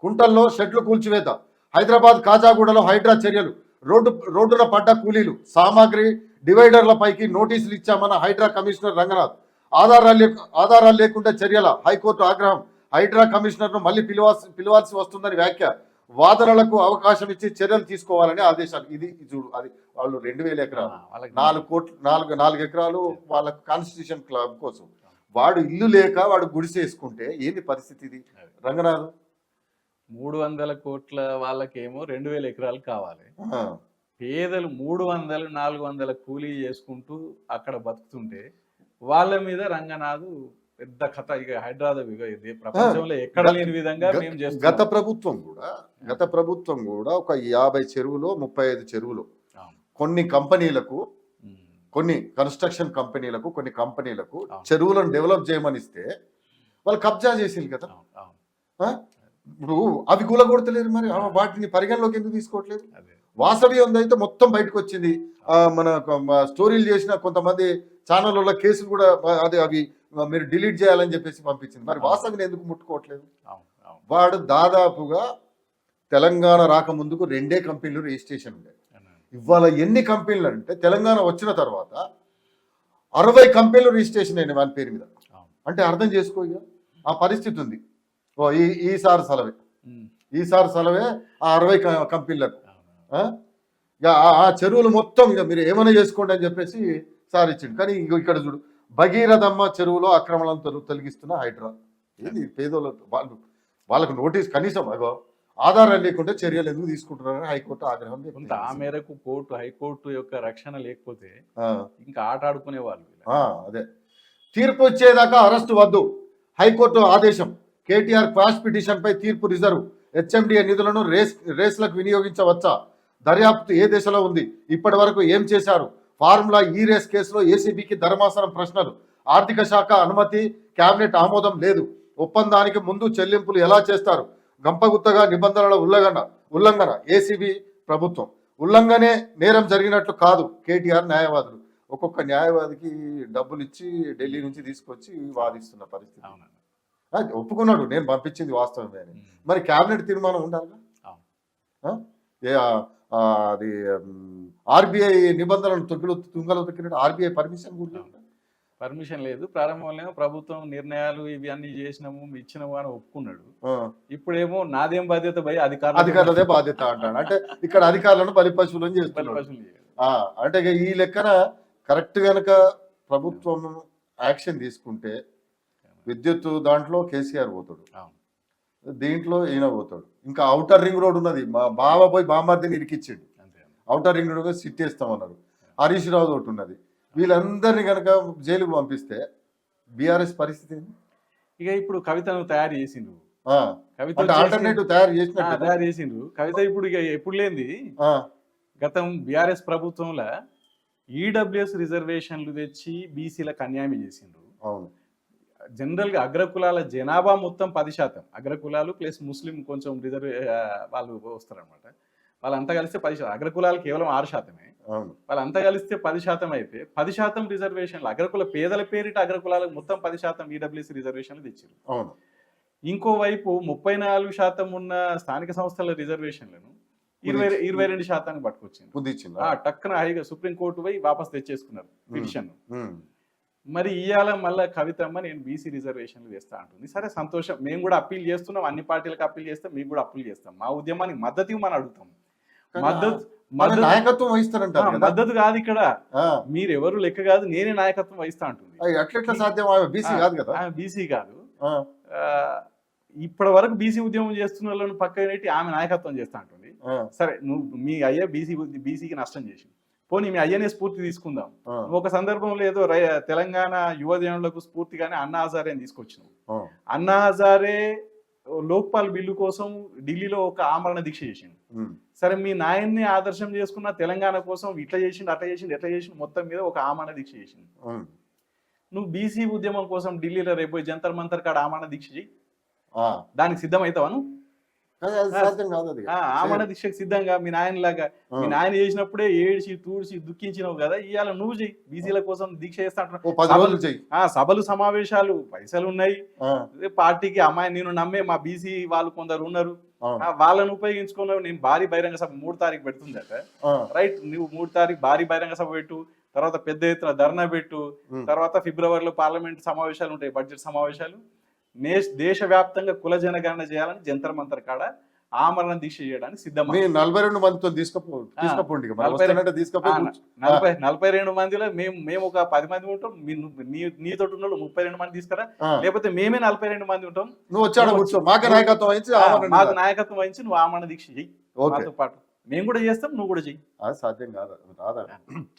కుంటల్లో షెడ్లు కూల్చివేత. హైదరాబాద్ కాజాగూడలో హైడ్రా చర్యలు. రోడ్డు రోడ్డున పడ్డ కూలీలు. సామాగ్రి డివైడర్ల పైకి నోటీసులు ఇచ్చామన్న హైడ్రా కమిషనర్ రంగనాథ్. ఆధారాలు లేకు- ఆధారాలు లేకుండా చర్యల హైకోర్టు ఆగ్రహం. హైడ్రా కమిషనర్ను మళ్ళీ పిలవాల్సి పిలవాల్సి వస్తుందని వ్యాఖ్య. వాదనలకు అవకాశం ఇచ్చి చర్యలు తీసుకోవాలని ఆదేశాలు. ఇది చూడు అది వాళ్ళు రెండు వేల ఎకరాలు. నాలుగు కోట్లు నాలుగు నాలుగు ఎకరాలు వాళ్ళ కాన్స్టిట్యూషన్ క్లబ్ కోసం. వాడు ఇల్లు లేక వాడు గుడిసె వేసుకుంటే ఏంది పరిస్థితి ఇది? రంగనాథ్ మూడు వందల కోట్ల వాళ్ళకేమో రెండు వేల ఎకరాలు కావాలి పేదలు మూడు వందలు నాలుగు వందల కూలీ చేసుకుంటూ అక్కడ బతుకుతుంటే వాళ్ళ మీద రంగనాథు పెద్ద కథ ఇక హైదరాబాద్ ఇది ప్రపంచంలో ఎక్కడ లేని విధంగా గత- ప్రభుత్వం కూడా గత ప్రభుత్వం కూడా ఒక యాభై చెరువులు ముప్పై ఐదు చెరువులు. కొన్ని కంపెనీలకు. కొన్ని కన్స్ట్రక్షన్ కంపెనీలకు కొన్ని కంపెనీలకు. చెరువులను డెవలప్ చేయమని ఇస్తే వాళ్ళు కబ్జా చేసింది కదా? ఇప్పుడు అవి కూలగొడతలేరు మరి. వాటిని పరిగణలోకి ఎందుకు తీసుకోవట్లేదు? వాసవి ఉందైతే మొత్తం బయటకు వచ్చింది మన స్టోరీలు చేసిన కొంతమంది ఛానళ్ళలో కేసులు కూడా అదే అవి మీరు డిలీట్ చేయాలని చెప్పేసి పంపించింది. మరి వాసవిని ఎందుకు ముట్టుకోవట్లేదు? వాడు దాదాపుగా తెలంగాణ రాకముందుకు రెండే కంపెనీలు రిజిస్ట్రేషన్ ఉండే. అవును. ఇవాళ ఎన్ని కంపెనీలు అంటే తెలంగాణ వచ్చిన తర్వాత అరవై కంపెనీలు రిజిస్ట్రేషన్ అయినాయి వాళ్ళ పేరు మీద. అంటే అర్థం చేసుకో ఇక ఆ పరిస్థితి ఉంది. ఓ ఈ ఈసారి సెలవే. ఈసారి సెలవే ఆ అరవై కంపెనీలకు? ఇక ఆ- చెరువులు మొత్తం ఇక మీరు ఏమైనా చేసుకోండి అని చెప్పేసి సార్ ఇచ్చిండు. కానీ ఇక్కడ చూడు భగీరథమ్మ చెరువులో అక్రమణలను తొల- తొలగిస్తున్న హైడ్రా. ఏంది పేదోళ్ళ? వాళ్ళు వాళ్ళకు నోటీస్ కనీసం అగో ఆధారాలు లేకుంటే చర్యలు ఎందుకు తీసుకుంటున్నారని హైకోర్టు ఆగ్రహం కొంత ఆ. మేరకు కోర్టు హైకోర్టు యొక్క రక్షణ లేకపోతే ఇంకా ఆట ఆడుకునే వాళ్ళు అదే. తీర్పు వచ్చేదాకా అరెస్టు వద్దు. హైకోర్టు ఆదేశం. కేటీఆర్ క్వాష్ పిటిషన్ పై తీర్పు రిజర్వ్. హెచ్ఎండిఏ నిధులను రేస్ రేస్లకు వినియోగించవచ్చా? దర్యాప్తు ఏ దశలో ఉంది? ఇప్పటి వరకు ఏం చేశారు? ఫార్ములా ఈ రేస్ కేసులో ఏసీబీకి ధర్మాసనం ప్రశ్నలు. ఆర్థిక శాఖ అనుమతి కేబినెట్ ఆమోదం లేదు. ఒప్పందానికి ముందు చెల్లింపులు ఎలా చేస్తారు? గంపగుత్తగా నిబంధనల ఉల్లంఘన ఉల్లంఘన. ఏసీబీ ప్రభుత్వం. ఉల్లంఘనే నేరం జరిగినట్లు కాదు కేటీఆర్ న్యాయవాదులు. ఒక్కొక్క న్యాయవాదికి డబ్బులు ఇచ్చి ఢిల్లీ నుంచి తీసుకొచ్చి వాదిస్తున్న పరిస్థితి. అవునండి. ఒప్పుకున్నాడు. నేను పంపించింది వాస్తవమే అని. మరి కేబినెట్ తీర్మానం ఉండాలిగా? ఆ, అది ఆర్బీఐ నిబంధనలను తొక్కిలో తుంగలో తొక్కినట్టు ఆర్బీఐ పర్మిషన్ కూడా. పర్మిషన్ లేదు. ప్రారంభంలో ప్రభుత్వం నిర్ణయాలు ఇవి అన్ని చేసినాము ఇచ్చినాము అని ఒప్పుకున్నాడు. ఇప్పుడేమో నాదేం బాధ్యత అధికారులు అధికారులదే బాధ్యత అంటాడు. అంటే ఇక్కడ అధికారులను చేయాలి. ఆ, అంటే ఈ లెక్కన కరెక్ట్ గనక ప్రభుత్వం యాక్షన్ తీసుకుంటే విద్యుత్ దాంట్లో కేసీఆర్ పోతాడు. దీంట్లో ఈయన పోతాడు. ఇంకా అవుటర్ రింగ్ రోడ్ ఉన్నది. మా బావ పోయి బామార్దిని ఇరికిచ్చిండు. అవుటర్ రింగ్ రోడ్ సిట్ వేస్తామన్నారు. హరీష్ రావు ఒకటి ఉన్నది. వీళ్ళందరినీ కనుక జైలుకు పంపిస్తే బీఆర్ఎస్ పరిస్థితి? ఇక ఇప్పుడు కవితను తయారు చేసిండ్రు. ఆ, కవిత ఆల్టర్నేటివ్ తయారు ఆ, చేసినట్టు తయారు చేసిండ్రు. కవిత ఇప్పుడు ఇక ఎప్పుడు లేనిది? గతం బీఆర్ఎస్ ప్రభుత్వంలో ఈడబ్ల్యూఎస్ రిజర్వేషన్లు తెచ్చి బీసీలకు అన్యాయం చేసిండ్రు. అవును. జనరల్గా అగ్రకులాల జనాభా మొత్తం పది శాతం. అగ్రకులాలు ప్లస్ ముస్లిం కొంచెం రిజర్వే వాళ్ళు వస్తారనమాట వాళ్ళంతా కలిస్తే పది శాతం. అగ్రకులాలు కేవలం ఆరు శాతమే. వాళ్ళంతా కలిస్తే పది శాతం అయితే పది శాతం రిజర్వేషన్లు. అగ్రకుల పేదల పేరిట అగ్రకులాలకు మొత్తం పది శాతం ఈడబ్ల్యూఎస్ రిజర్వేషన్లు తెచ్చారు అవును. ఇంకోవైపు ముప్పై నాలుగు శాతం ఉన్న స్థానిక సంస్థల రిజర్వేషన్లను ఇరవై ఇరవై రెండు శాతానికి పట్టుకొచ్చింది టక్కున హైగా సుప్రీంకోర్టు పోయి వాపస్ తెచ్చేసుకున్నారు పిటిషన్ మరి ఇవాళ మళ్ళీ కవితమ్మ నేను బీసీ రిజర్వేషన్లు వేస్తా అంటుంది. సరే సంతోషం. మేము కూడా అప్పీల్ చేస్తున్నాం. అన్ని పార్టీలకు అప్పీల్ చేస్తాం. మేము కూడా అప్పీల్ చేస్తాం. మా ఉద్యమానికి మద్దతు ఇవ్వమని అడుగుతాం. మద్దతు మన మద్దతు నాయకత్వం కదా? మద్దతు కాదు ఇక్కడ. ఆ, మీరు ఎవరు లెక్క కాదు నేనే నాయకత్వం వహిస్తా అంటుంది. అట్లెట్లా సాధ్యం? బీసీ కాదు కదా? బీసీ కాదు. ఆ, ఆ, ఇప్పటి వరకు బీసీ ఉద్యమం చేస్తున్న వాళ్ళని పక్కన పెట్టి ఆమె నాయకత్వం చేస్తా అంటుంది. సరే నువ్వు మీ అయ్య బీసీ బీసీకి నష్టం చేసి పోనీ మీ అయ్యనే స్ఫూర్తి తీసుకుందాం. ఒక సందర్భంలో ఏదో తెలంగాణ యువజనులకు స్ఫూర్తిగానే అన్నా హజారే అని తీసుకొచ్చినావు. ఆ, అన్నా హజారే లోక్పాల్ బిల్లు కోసం ఢిల్లీలో ఒక ఆమరణ దీక్ష చేసిండు. సరే మీ నాయన్ని ఆదర్శం చేసుకున్న తెలంగాణ కోసం ఇట్లా చేసిండు అట్లా చేసిండు ఎట్లా చేసిండు మొత్తం మీద ఒక ఆమరణ దీక్ష చేసిండు. నువ్వు బీసీ ఉద్యమం కోసం ఢిల్లీలో రేపు జంతర్ మంతర్ కాడ ఆమరణ దీక్ష చేయి. దానికి సిద్ధమవుతావా నువ్వు? సాధ్యం కాదు అది. ఆ, ఆమరణ దీక్షకు సిద్ధంగా మీ నాయనలాగా మీ నాయన చేసినప్పుడే ఏడిచి తూడిచి దుఃఖించినావు కదా ఇవాళ నువ్వు చెయ్యి. బీసీల కోసం దీక్ష చేస్తా సభలు- ఆ సమావేశాలు పైసలు ఉన్నాయి పార్టీకి అమ్మాయి నేను నమ్మే మా బీసీ వాళ్ళు కొందరు ఉన్నారు. వాళ్ళని ఉపయోగించుకున్నావు. నేను భారీ బహిరంగ సభ మూడు తారీఖు పెడుతుందట ఆ, రైట్ నువ్వు మూడు తారీఖు భారీ బహిరంగ సభ పెట్టు తర్వాత పెద్ద ఎత్తున ధర్నా పెట్టు. తర్వాత ఫిబ్రవరిలో పార్లమెంట్ సమావేశాలు ఉంటాయి బడ్జెట్ సమావేశాలు. నే- దేశవ్యాప్తంగా కుల జనగణన చేయాలని జంతర్ మంతర్ కాడ ఆమరణ దీక్ష చేయడానికి మీ సిద్ధమా నలభై రెండు మందితో తీసుకపో తీసుకపోండి నలభై. నలభై రెండు మందిలో మేము మేము ఒక పది మంది ఉంటాం. నీతో ఉన్న ముప్పై రెండు మంది తీసుకురా. లేకపోతే మేమే నలభై రెండు మంది ఉంటాం. నువ్వు వచ్చాడు కూర్చో. మాకే నాయకత్వం వహించి మాకు. నాయకత్వం వహించి నువ్వు ఆమరణ దీక్ష చెయ్యి. మాతో పాటు. మేము కూడా చేస్తాం నువ్వు కూడా చెయ్యి. సాధ్యం కాదు రాదా